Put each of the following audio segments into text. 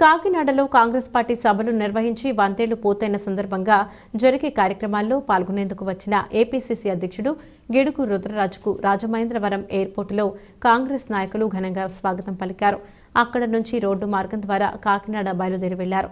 కాకినాడలో కాంగ్రెస్ పార్టీ సభలు నిర్వహించి వందేళ్ళు పూర్తయిన సందర్భంగా జరిగే కార్యక్రమాల్లో పాల్గొనేందుకు వచ్చిన ఏపీసీసీ అధ్యక్షుడు గిడుగు రుద్రరాజుకు రాజమహేంద్రవరం ఎయిర్పోర్టులో కాంగ్రెస్ నాయకులు ఘనంగా స్వాగతం పలికారు. అక్కడ నుంచి రోడ్డు మార్గం ద్వారా కాకినాడ బయలుదేరి వెళ్ళారు.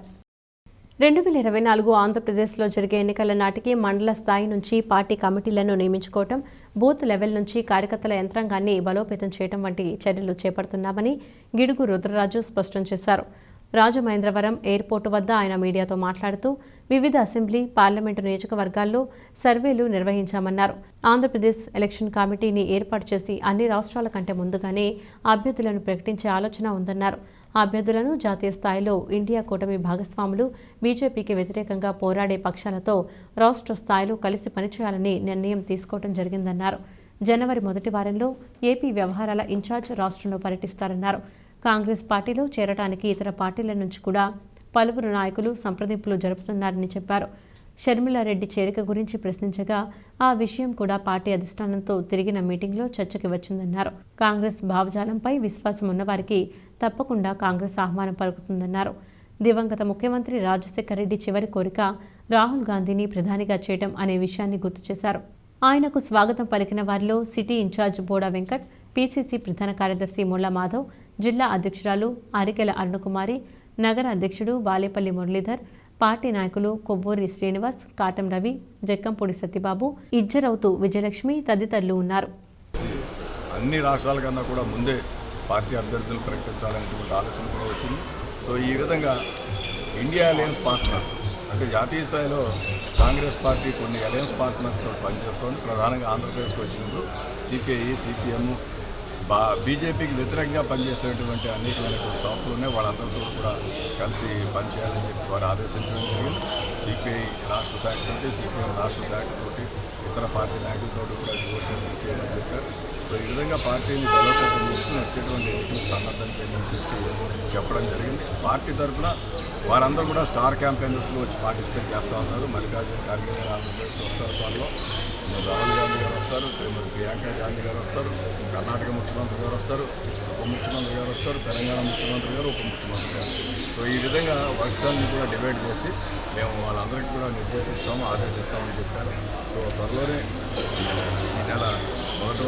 రెండు వేల ఇరవై నాలుగు ఆంధ్రప్రదేశ్లో జరిగే ఎన్నికల నాటికి మండల స్థాయి నుంచి పార్టీ కమిటీలను నియమించుకోవటం బూత్ లెవెల్ నుంచి కార్యకర్తల యంత్రాంగాన్ని బలోపేతం చేయడం వంటి చర్యలు చేపడుతున్నామని గిడుగు రుద్రరాజు స్పష్టం చేశారు. రాజమహేంద్రవరం ఎయిర్పోర్టు వద్ద ఆయన మీడియాతో మాట్లాడుతూ వివిధ అసెంబ్లీ పార్లమెంటు నియోజకవర్గాల్లో సర్వేలు నిర్వహించామన్నారు. ఆంధ్రప్రదేశ్ ఎలక్షన్ కమిటీని ఏర్పాటు చేసి అన్ని రాష్ట్రాల కంటే ముందుగానే అభ్యర్థులను ప్రకటించే ఆలోచన ఉందన్నారు. అభ్యర్థులను జాతీయ స్థాయిలో ఇండియా కూటమి భాగస్వాములు బీజేపీకి వ్యతిరేకంగా పోరాడే పక్షాలతో రాష్ట్ర స్థాయిలో కలిసి పనిచేయాలని నిర్ణయం తీసుకోవడం జరిగిందన్నారు. జనవరి మొదటి వారంలో ఏపీ వ్యవహారాల ఇన్ఛార్జ్ రాష్ట్రంలో పర్యటిస్తారన్నారు. కాంగ్రెస్ పార్టీలో చేరడానికి ఇతర పార్టీల నుంచి కూడా పలువురు నాయకులు సంప్రదింపులు జరుపుతున్నారని చెప్పారు. షర్మిలారెడ్డి చేరిక గురించి ప్రశ్నించగా ఆ విషయం కూడా పార్టీ అధిష్టానంతో తిరిగిన మీటింగ్లో చర్చకి వచ్చిందన్నారు. కాంగ్రెస్ భావజాలంపై విశ్వాసం ఉన్నవారికి తప్పకుండా కాంగ్రెస్ ఆహ్వానం పలుకుతుందన్నారు. దివంగత ముఖ్యమంత్రి రాజశేఖర రెడ్డి చివరి కోరిక రాహుల్ గాంధీని ప్రధానిగా చేయడం అనే విషయాన్ని గుర్తు చేశారు. ఆయనకు స్వాగతం పలికిన వారిలో city incharge Boda Venkat PCC ప్రధాన కార్యదర్శి ముళ్ళ మాధవ్ జిల్లా అధ్యక్షురాలు అరికెల అరుణకుమారి నగర అధ్యక్షుడు వాలేపల్లి మురళీధర్ పార్టీ నాయకులు కొవ్వూరి శ్రీనివాస్ కాటం రవి జక్కంపూడి సత్యబాబు ఇజ్జరవుతు విజయలక్ష్మి తదితరులు ఉన్నారు. అన్ని రాష్ట్రాల కన్నా కూడా ముందే పార్టీ అభ్యర్థులు ప్రకటించాలనేటువంటి ఆలోచన కూడా వచ్చింది. సో ఈ విధంగా ఇండియా అలయన్స్ పార్ట్నర్స్ అంటే జాతీయ స్థాయిలో కాంగ్రెస్ పార్టీ కొన్ని అలయన్స్ పార్ట్నర్స్తో పనిచేస్తోంది. ప్రధానంగా ఆంధ్రప్రదేశ్కి వచ్చినప్పుడు సిపిఐ సిపిఎం బా బీజేపీకి వ్యతిరేకంగా పనిచేసేటువంటి అనేకమైన సంస్థలు ఉన్నాయి. వాళ్ళందరితో కూడా కలిసి పనిచేయాలని చెప్పి వారు ఆదేశించడం జరిగింది. సిపిఐ రాష్ట్ర శాఖతోటి సిపిఎం రాష్ట్ర శాఖతోటి ఇతర పార్టీ నాయకులతో కూడా నెగోషియేషన్ చేయమని చెప్పారు. సో ఈ విధంగా పార్టీని బలోపేతం చేసుకుని వచ్చేటువంటి ఎన్నికలు సన్నద్ధం చేయమని చెప్పి చెప్పడం జరిగింది. పార్టీ తరఫున వారందరూ కూడా స్టార్ క్యాంపెయినర్స్లో వచ్చి పార్టిసిపేట్ చేస్తూ ఉన్నారు. మల్లికార్జున ఖార్గే గారు ఆంధ్రప్రదేశ్కి వస్తారు త్వరలో రాహుల్ గాంధీ గారు వస్తారు శ్రీమతి ప్రియాంక గాంధీ గారు వస్తారు కర్ణాటక ముఖ్యమంత్రి గారు వస్తారు ఉప ముఖ్యమంత్రి గారు వస్తారు తెలంగాణ ముఖ్యమంత్రి గారు ఉప ముఖ్యమంత్రి గారు. సో ఈ విధంగా వర్క్స్ అన్ని కూడా డివైడ్ చేసి మేము వాళ్ళందరికీ కూడా నిర్దేశిస్తాము ఆదేశిస్తామని చెప్పారు. సో త్వరలోనే ఈ నెల మొదటి